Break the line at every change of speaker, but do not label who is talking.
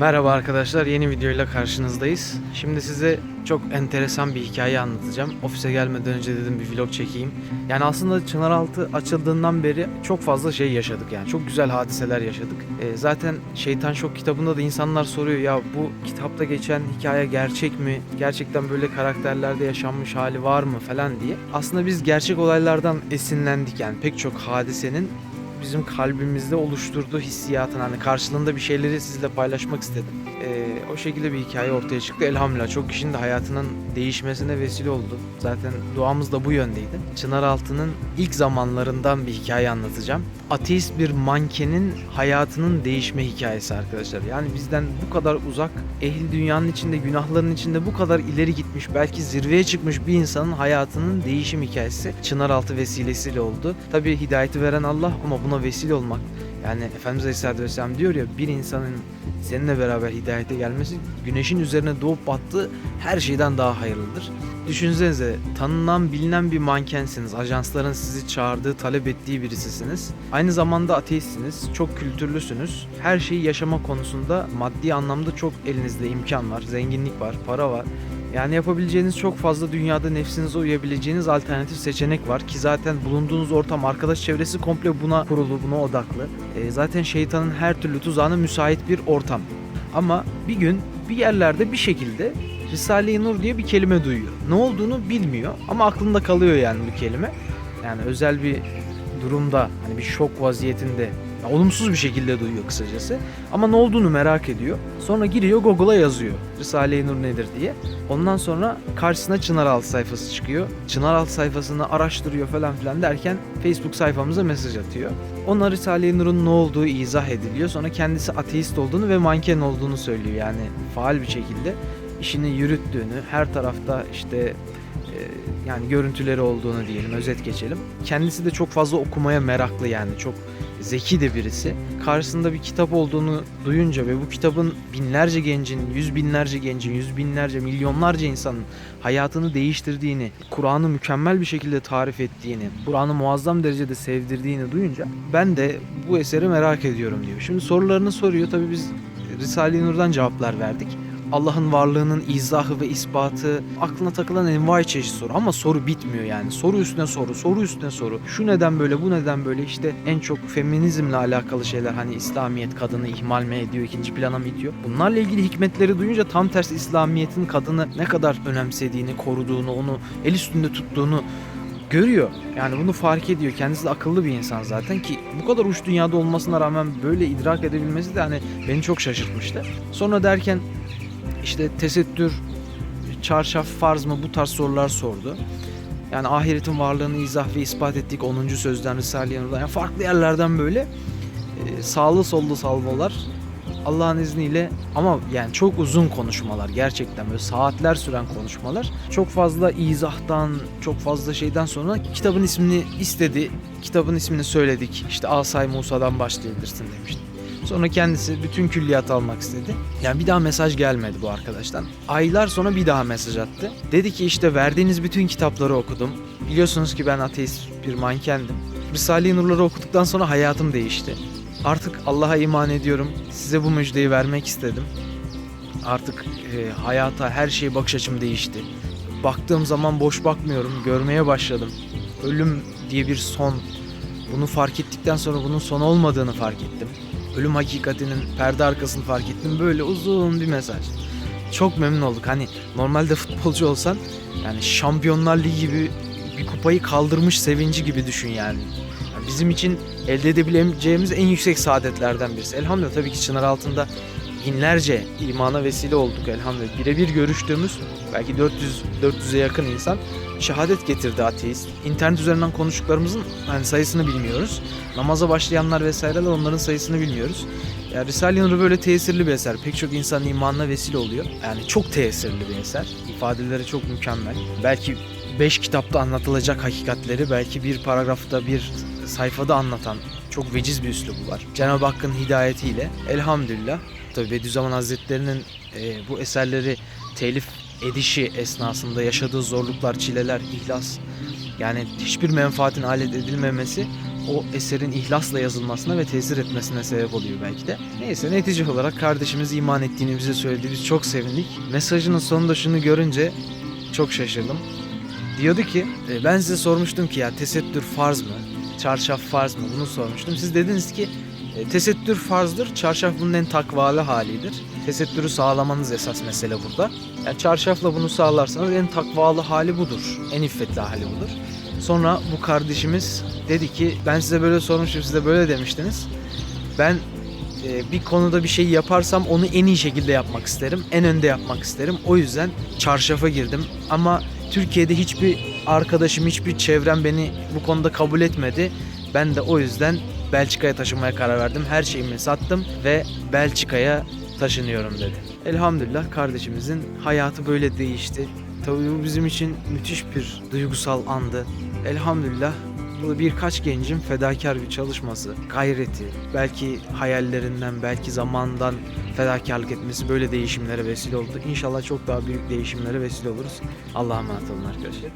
Merhaba arkadaşlar, yeni videoyla karşınızdayız. Şimdi size çok enteresan bir hikaye anlatacağım. Ofise gelmeden önce dedim bir vlog çekeyim. Yani aslında Çınaraltı açıldığından beri çok fazla şey yaşadık yani. Çok güzel hadiseler yaşadık. Ee, zaten Şeytan Şok kitabında da insanlar soruyor ya bu kitapta geçen hikaye gerçek mi? Gerçekten böyle karakterlerde yaşanmış hali var mı falan diye. Aslında biz gerçek olaylardan esinlendik yani pek çok hadisenin bizim kalbimizde oluşturduğu hissiyatın hani karşılığında bir şeyleri sizle paylaşmak istedim. O şekilde bir hikaye ortaya çıktı. Elhamdülillah çok kişinin de hayatının değişmesine vesile oldu. Zaten duamız da bu yöndeydi. Çınaraltı'nın ilk zamanlarından bir hikaye anlatacağım. Ateist bir mankenin hayatının değişme hikayesi arkadaşlar. Yani bizden bu kadar uzak, ehli dünyanın içinde, günahların içinde bu kadar ileri gitmiş, belki zirveye çıkmış bir insanın hayatının değişim hikayesi Çınaraltı vesilesiyle oldu. Tabii hidayeti veren Allah ama buna vesile olmak yani Efendimiz Aleyhisselatü Vesselam diyor ya bir insanın seninle beraber hidayete gelmesi güneşin üzerine doğup battığı her şeyden daha hayırlıdır. Düşünsenize tanınan bilinen bir mankensiniz. Ajansların sizi çağırdığı, talep ettiği birisisiniz. Aynı zamanda ateistsiniz. Çok kültürlüsünüz. Her şeyi yaşama konusunda maddi anlamda çok elinizde imkan var. Zenginlik var, para var. Yani yapabileceğiniz çok fazla dünyada nefsinize uyabileceğiniz alternatif seçenek var ki zaten bulunduğunuz ortam, arkadaş çevresi komple buna kurulu, buna odaklı. E, zaten şeytanın her türlü tuzağına müsait bir ortam. Ama bir gün bir yerlerde bir şekilde Risale-i Nur diye bir kelime duyuyor. Ne olduğunu bilmiyor ama aklında kalıyor yani bu kelime. Yani özel bir durumda hani bir şok vaziyetinde olumsuz bir şekilde duyuyor kısacası. Ama ne olduğunu merak ediyor. Sonra giriyor Google'a yazıyor. Risale-i Nur nedir diye. Ondan sonra karşısına Çınaraltı sayfası çıkıyor. Çınaraltı sayfasını araştırıyor falan filan derken Facebook sayfamıza mesaj atıyor. Ona Risale-i Nur'un ne olduğu izah ediliyor. Sonra kendisi ateist olduğunu ve manken olduğunu söylüyor. Yani faal bir şekilde işini yürüttüğünü, her tarafta işte e, yani görüntüleri olduğunu diyelim, özet geçelim. Kendisi de çok fazla okumaya meraklı yani çok zeki de birisi. Karşısında bir kitap olduğunu duyunca ve bu kitabın binlerce gencin, yüz binlerce gencin, yüz binlerce, milyonlarca insanın hayatını değiştirdiğini, Kur'an'ı mükemmel bir şekilde tarif ettiğini, Kur'an'ı muazzam derecede sevdirdiğini duyunca ben de bu eseri merak ediyorum diyor. Şimdi sorularını soruyor. Tabii biz Risale-i Nur'dan cevaplar verdik. Allah'ın varlığının izahı ve ispatı aklına takılan envai çeşit soru ama soru bitmiyor yani. Soru üstüne soru, soru üstüne soru. Şu neden böyle, bu neden böyle işte en çok feminizmle alakalı şeyler hani İslamiyet kadını ihmal mi ediyor, ikinci plana mı itiyor? Bunlarla ilgili hikmetleri duyunca tam tersi İslamiyet'in kadını ne kadar önemsediğini, koruduğunu, onu el üstünde tuttuğunu görüyor. Yani bunu fark ediyor. Kendisi de akıllı bir insan zaten ki bu kadar uç dünyada olmasına rağmen böyle idrak edebilmesi de hani beni çok şaşırtmıştı. Sonra derken işte tesettür, çarşaf farz mı bu tarz sorular sordu. Yani ahiretin varlığını izah ve ispat ettik 10. sözden Risale-i Nur'dan. Yani farklı yerlerden böyle e, sağlı sollu salvolar Allah'ın izniyle ama yani çok uzun konuşmalar gerçekten böyle saatler süren konuşmalar. Çok fazla izahtan, çok fazla şeyden sonra kitabın ismini istedi. Kitabın ismini söyledik. İşte Asay Musa'dan başlayabilirsin demişti. Sonra kendisi bütün külliyat almak istedi. Yani bir daha mesaj gelmedi bu arkadaştan. Aylar sonra bir daha mesaj attı. Dedi ki işte verdiğiniz bütün kitapları okudum. Biliyorsunuz ki ben ateist bir mankendim. Risale-i Nur'ları okuduktan sonra hayatım değişti. Artık Allah'a iman ediyorum. Size bu müjdeyi vermek istedim. Artık e, hayata, her şeye bakış açım değişti. Baktığım zaman boş bakmıyorum, görmeye başladım. Ölüm diye bir son. Bunu fark ettikten sonra bunun son olmadığını fark ettim. Ölüm hakikatinin perde arkasını fark ettim. Böyle uzun bir mesaj. Çok memnun olduk. Hani normalde futbolcu olsan yani Şampiyonlar Ligi gibi bir kupayı kaldırmış sevinci gibi düşün yani. Yani bizim için elde edebileceğimiz en yüksek saadetlerden birisi. Elhamdülillah tabii ki çınar altında binlerce imana vesile olduk elhamdülillah. Birebir görüştüğümüz belki 400 400'e yakın insan şehadet getirdi ateist. İnternet üzerinden konuştuklarımızın hani sayısını bilmiyoruz. Namaza başlayanlar vesaireler onların sayısını bilmiyoruz. Yani Risale-i Nur böyle tesirli bir eser. Pek çok insanın imanına vesile oluyor. Yani çok tesirli bir eser. İfadeleri çok mükemmel. Belki 5 kitapta anlatılacak hakikatleri belki bir paragrafta bir sayfada anlatan çok veciz bir üslubu var. Cenab-ı Hakk'ın hidayetiyle elhamdülillah tabi Bediüzzaman Hazretleri'nin e, bu eserleri telif edişi esnasında yaşadığı zorluklar, çileler, ihlas yani hiçbir menfaatin alet edilmemesi o eserin ihlasla yazılmasına ve tesir etmesine sebep oluyor belki de. Neyse netice olarak kardeşimiz iman ettiğini bize söyledi. Biz çok sevindik. Mesajının sonunda şunu görünce çok şaşırdım. Diyordu ki e, ben size sormuştum ki ya tesettür farz mı? Çarşaf farz mı? Bunu sormuştum. Siz dediniz ki tesettür farzdır. Çarşaf bunun en takvalı halidir. Tesettürü sağlamanız esas mesele burada. Yani çarşafla bunu sağlarsanız en takvalı hali budur. En iffetli hali budur. Sonra bu kardeşimiz dedi ki ben size böyle sormuştum size böyle demiştiniz. Ben e, bir konuda bir şey yaparsam onu en iyi şekilde yapmak isterim. En önde yapmak isterim. O yüzden çarşafa girdim. Ama Türkiye'de hiçbir arkadaşım, hiçbir çevrem beni bu konuda kabul etmedi. Ben de o yüzden Belçika'ya taşınmaya karar verdim. Her şeyimi sattım ve Belçika'ya taşınıyorum dedi. Elhamdülillah kardeşimizin hayatı böyle değişti. Tabii bu bizim için müthiş bir duygusal andı. Elhamdülillah bu birkaç gencin fedakar bir çalışması, gayreti, belki hayallerinden, belki zamandan fedakarlık etmesi böyle değişimlere vesile oldu. İnşallah çok daha büyük değişimlere vesile oluruz. Allah'a emanet olun arkadaşlar.